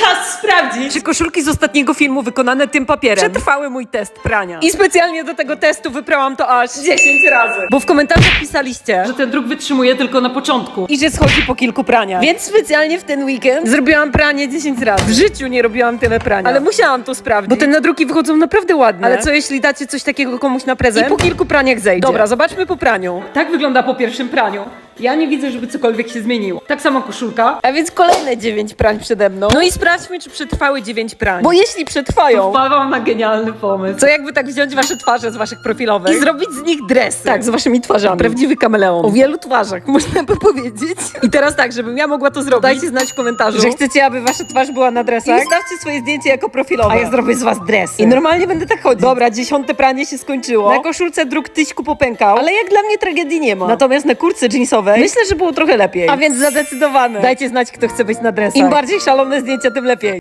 Czas sprawdzić, czy koszulki z ostatniego filmu wykonane tym papierem przetrwały mój test prania. I specjalnie do tego testu wyprałam to aż 10 razy. Bo w komentarzach pisaliście, że ten druk wytrzymuje tylko na początku i że schodzi po kilku praniach. Więc specjalnie w ten weekend zrobiłam pranie 10 razy. W życiu nie robiłam tyle prania. Ale musiałam to sprawdzić, bo te nadruki wychodzą naprawdę ładne. Ale co jeśli dacie coś takiego komuś na prezent i po kilku praniach zejdzie? Dobra, zobaczmy po praniu. Tak wygląda po pierwszym praniu. Ja nie widzę, żeby cokolwiek się zmieniło. Tak samo koszulka. A więc kolejne 9 prań przede mną. No i sprawdźmy, czy przetrwały 9 prań. Bo jeśli przetrwają, wpadłam na genialny pomysł. Co jakby tak wziąć wasze twarze z waszych profilowych i zrobić z nich dresy. Tak, z waszymi twarzami. Prawdziwy kameleon. O wielu twarzach, można by powiedzieć. I teraz tak, żebym ja mogła to zrobić. Dajcie znać w komentarzu, że chcecie, aby wasza twarz była na dresach. I ustawcie swoje zdjęcie jako profilowe. A ja zrobię z was dresy. I normalnie będę tak chodzić. Dobra, dziesiąte pranie się skończyło. Na koszulce druk tyśku popękał, ale jak dla mnie tragedii nie ma. Natomiast na kurce jeansowej myślę, że było trochę lepiej. A więc zadecydowane. Dajcie znać, kto chce być na dresach. Im bardziej szalone zdjęcia, tym lepiej.